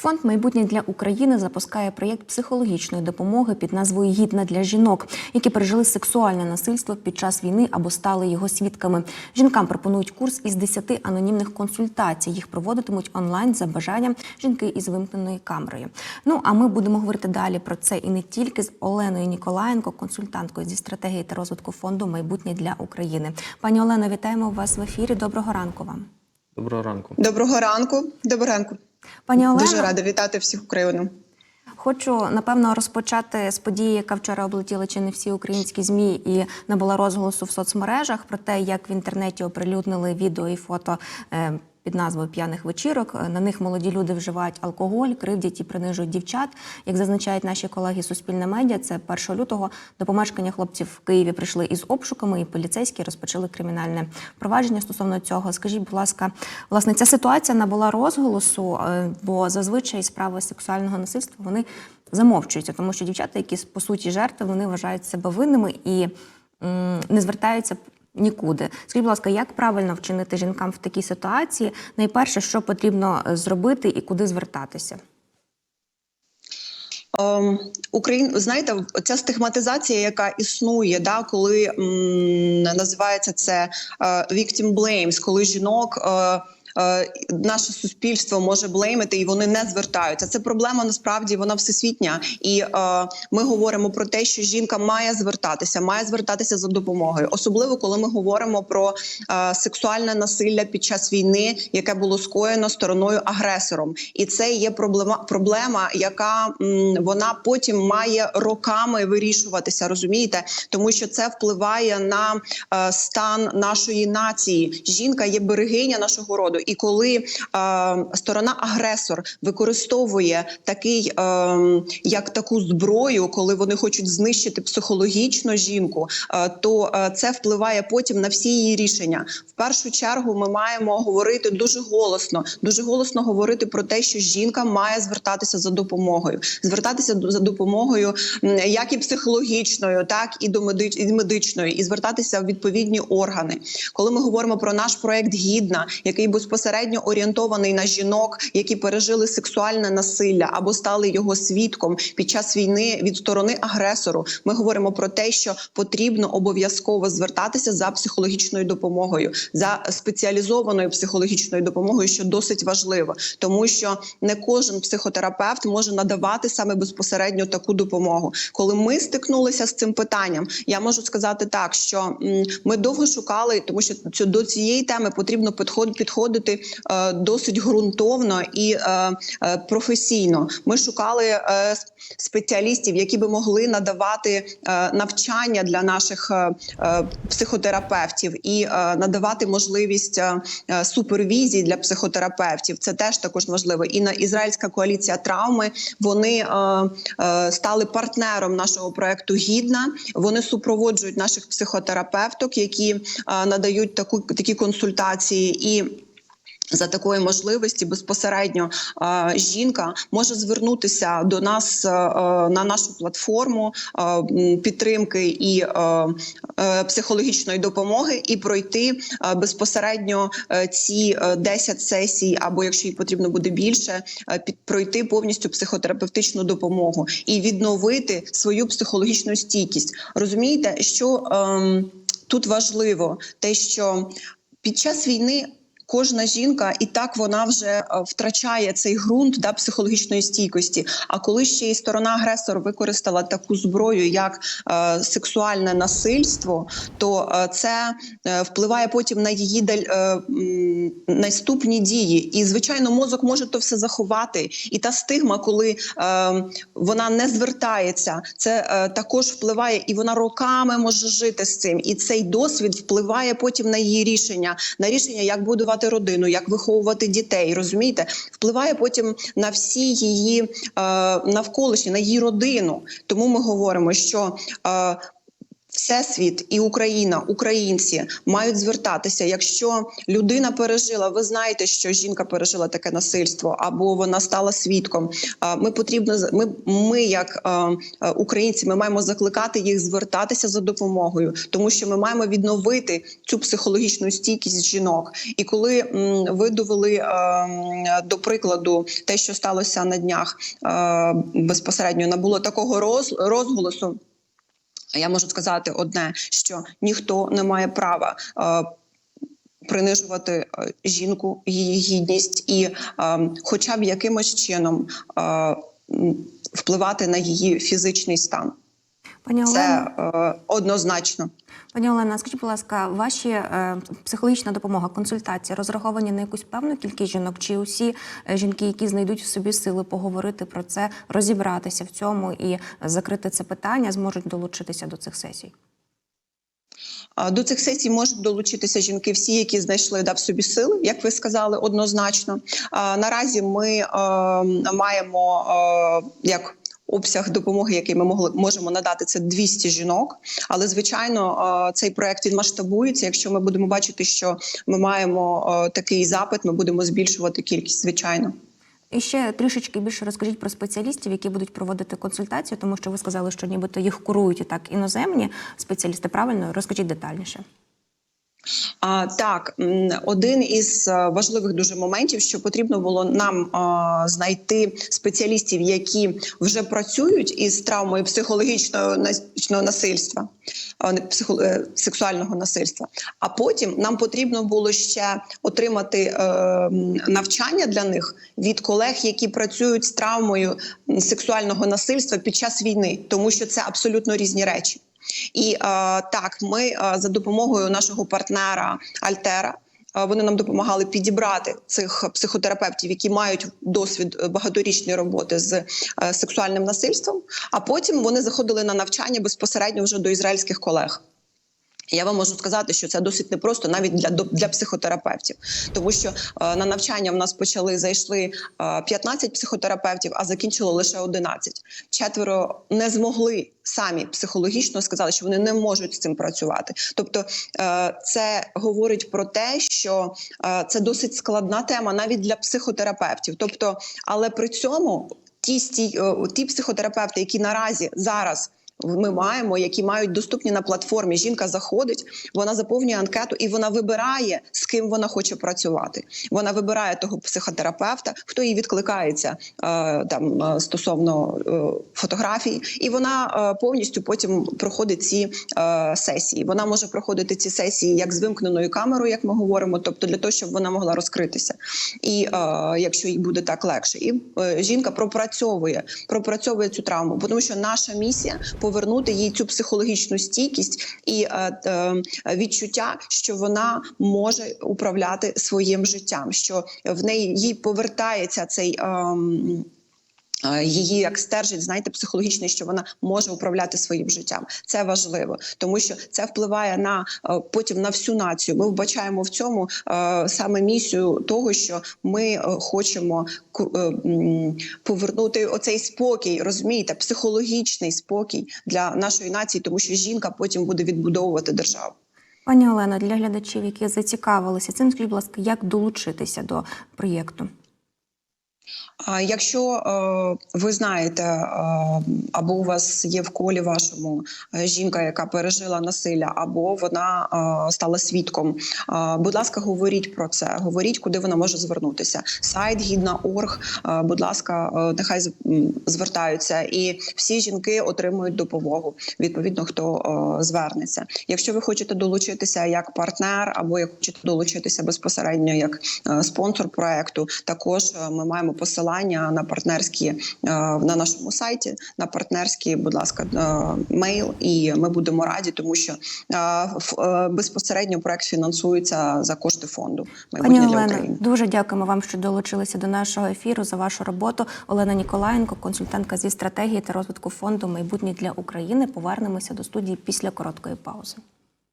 Фонд майбутнє для України запускає проєкт психологічної допомоги під назвою Гідна для жінок, які пережили сексуальне насильство під час війни або стали його свідками. Жінкам пропонують курс із 10 анонімних консультацій. Їх проводитимуть онлайн за бажанням жінки із вимкненою камерою. Ну а ми будемо говорити далі про це і не тільки з Оленою Ніколаєнко, консультанткою зі стратегії та розвитку фонду Майбутнє для України. Пані Олено, вітаємо вас в ефірі. Доброго ранку вам. Доброго ранку. Доброго ранку. Доброго ранку. Пані Олено, Дуже рада вітати всіх Україну. Хочу напевно розпочати з події, яка вчора облетіла чи не всі українські змі і набула розголосу в соцмережах про те, як в інтернеті оприлюднили відео і фото. Е, Під назвою п'яних вечірок на них молоді люди вживають алкоголь, кривдять і принижують дівчат. Як зазначають наші колеги Суспільне медіа, це 1 лютого до помешкання хлопців в Києві прийшли із обшуками, і поліцейські розпочали кримінальне провадження стосовно цього. Скажіть, будь ласка, власне, ця ситуація набула розголосу, е, бо зазвичай справи сексуального насильства вони замовчуються, тому що дівчата, які по суті жертви, вони вважають себе винними і не звертаються нікуди. Скажіть, будь ласка, як правильно вчинити жінкам в такій ситуації? Найперше, що потрібно е, зробити і куди звертатися? Ем, Україн, знаєте, ця стигматизація, яка існує, да, коли м, називається це е, victim blames, коли жінок. Е, Наше суспільство може блеймити, і вони не звертаються. Це проблема насправді вона всесвітня, і е, ми говоримо про те, що жінка має звертатися, має звертатися за допомогою, особливо коли ми говоримо про е, сексуальне насилля під час війни, яке було скоєно стороною агресором, і це є проблема, проблема, яка вона потім має роками вирішуватися. Розумієте, тому що це впливає на е, стан нашої нації. Жінка є берегиня нашого роду, і коли е, сторона агресор використовує такий е, як таку зброю, коли вони хочуть знищити психологічно жінку, е, то це впливає потім на всі її рішення. В першу чергу ми маємо говорити дуже голосно, дуже голосно говорити про те, що жінка має звертатися за допомогою, звертатися за допомогою як і психологічною, так і до медич... медичної, і звертатися в відповідні органи. Коли ми говоримо про наш проект гідна, який безпосередньо орієнтований на жінок, які пережили сексуальне насилля або стали його свідком під час війни від сторони агресору, ми говоримо про те, що потрібно обов'язково звертатися за психологічною допомогою, за спеціалізованою психологічною допомогою, що досить важливо, тому що не кожен психотерапевт може надавати саме безпосередньо таку допомогу. Коли ми стикнулися з цим питанням, я можу сказати так, що ми довго шукали, тому що до цієї теми потрібно підход- підходити е, досить ґрунтовно і е, е, професійно. Ми шукали спеціалістів, які би могли надавати навчання для наших психотерапевтів і надавати можливість супервізії для психотерапевтів. Це теж також важливо. І на ізраїльська коаліція травми вони стали партнером нашого проекту Гідна. Вони супроводжують наших психотерапевток, які надають таку такі консультації і. За такої можливості безпосередньо е, жінка може звернутися до нас е, е, на нашу платформу е, підтримки і е, е, психологічної допомоги, і пройти е, безпосередньо е, ці е, 10 сесій, або якщо їй потрібно буде більше, е, під пройти повністю психотерапевтичну допомогу і відновити свою психологічну стійкість. Розумієте, що ем, тут важливо те, що під час війни. Кожна жінка і так вона вже е, втрачає цей ґрунт да, психологічної стійкості. А коли ще й сторона агресор використала таку зброю, як е, сексуальне насильство, то е, це е, впливає потім на її даль, е, наступні дії. І звичайно, мозок може то все заховати. І та стигма, коли е, вона не звертається, це е, також впливає, і вона роками може жити з цим. І цей досвід впливає потім на її рішення, на рішення, як будувати родину, як виховувати дітей. Розумієте, впливає потім на всі її е, навколишні, на її родину. Тому ми говоримо, що. Всесвіт і Україна, українці мають звертатися. Якщо людина пережила, ви знаєте, що жінка пережила таке насильство, або вона стала свідком. Ми потрібно ми, ми як українці, ми маємо закликати їх звертатися за допомогою, тому що ми маємо відновити цю психологічну стійкість жінок. І коли ви довели до прикладу те, що сталося на днях безпосередньо набуло такого роз, розголосу. Я можу сказати одне: що ніхто не має права. е, Принижувати е, жінку, її гідність і е, хоча б якимось чином е, впливати на її фізичний стан. Пані Це е, однозначно. пані Олена, скажіть, будь ласка, ваші е, психологічна допомога, консультації розраховані на якусь певну кількість жінок, чи усі е, жінки, які знайдуть в собі сили поговорити про це, розібратися в цьому і закрити це питання, зможуть долучитися до цих сесій? До цих сесій можуть долучитися жінки, всі, які знайшли да, в собі сили, як ви сказали, однозначно. А, Наразі ми е, маємо е, як. Обсяг допомоги, який ми могли можемо надати, це 200 жінок. Але звичайно, е, цей проект він масштабується. Якщо ми будемо бачити, що ми маємо е, такий запит, ми будемо збільшувати кількість. Звичайно. І ще трішечки більше розкажіть про спеціалістів, які будуть проводити консультацію, тому що ви сказали, що нібито їх курують і так іноземні спеціалісти. Правильно розкажіть детальніше. А, так, один із е, важливих дуже моментів, що потрібно було нам а, знайти спеціалістів, які вже працюють із травмою психологічного насильного насильства, а, психо, е, сексуального насильства. А потім нам потрібно було ще отримати е, навчання для них від колег, які працюють з травмою сексуального насильства під час війни, тому що це абсолютно різні речі. І е, так, ми е, за допомогою нашого партнера Альтера. е, Вони нам допомагали підібрати цих психотерапевтів, які мають досвід багаторічної роботи з сексуальним насильством. А потім вони заходили на навчання безпосередньо вже до ізраїльських колег. Я вам можу сказати, що це досить непросто навіть для для психотерапевтів, тому що е, на навчання в нас почали зайшли е, 15 психотерапевтів, а закінчило лише 11. Четверо не змогли самі психологічно сказали, що вони не можуть з цим працювати. Тобто, е, це говорить про те, що е, це досить складна тема навіть для психотерапевтів. Тобто, але при цьому ті сті, е, ті психотерапевти, які наразі зараз ми маємо, які мають доступні на платформі. Жінка заходить, вона заповнює анкету і вона вибирає, з ким вона хоче працювати. Вона вибирає того психотерапевта, хто їй відкликається е, там е, стосовно е, фотографій, і вона повністю потім проходить ці сесії. Вона може проходити ці сесії як з вимкненою камерою, як ми говоримо, тобто для того, щоб вона могла розкритися, і якщо їй буде так легше, і жінка пропрацьовує, пропрацьовує цю травму, тому що наша місія повернути їй цю психологічну стійкість і е, е, відчуття, що вона може управляти своїм життям, що в неї їй повертається цей. Е, Її як стержить, знаєте, психологічний, що вона може управляти своїм життям. Це важливо, тому що це впливає на е, потім на всю націю. Ми вбачаємо в цьому е, саме місію того, що ми хочемо повернути оцей спокій, розумієте, психологічний спокій для нашої нації, тому що жінка потім буде відбудовувати державу. Пані Олено, для глядачів, які зацікавилися цим, скажіть, будь ласка, як долучитися до проєкту? Якщо е, ви знаєте, е, або у вас є в колі вашому е, жінка, яка пережила насилля, або вона стала свідком, будь ласка, говоріть про це, говоріть, куди вона може звернутися. Сайт гідна.орг, е, будь ласка, нехай звертаються, і всі жінки отримують допомогу. Відповідно, хто звернеться. Якщо ви хочете долучитися як партнер, або як хочете долучитися безпосередньо як спонсор проекту, також ми маємо посилання на партнерські е, на нашому сайті. На партнерські, будь ласка, е, мейл, і ми будемо раді, тому що е, безпосередньо проект фінансується за кошти фонду Пані України. дуже дякуємо вам, що долучилися до нашого ефіру за вашу роботу. Олена Ніколаєнко, консультантка зі стратегії та розвитку фонду майбутнє для України. Повернемося до студії після короткої паузи.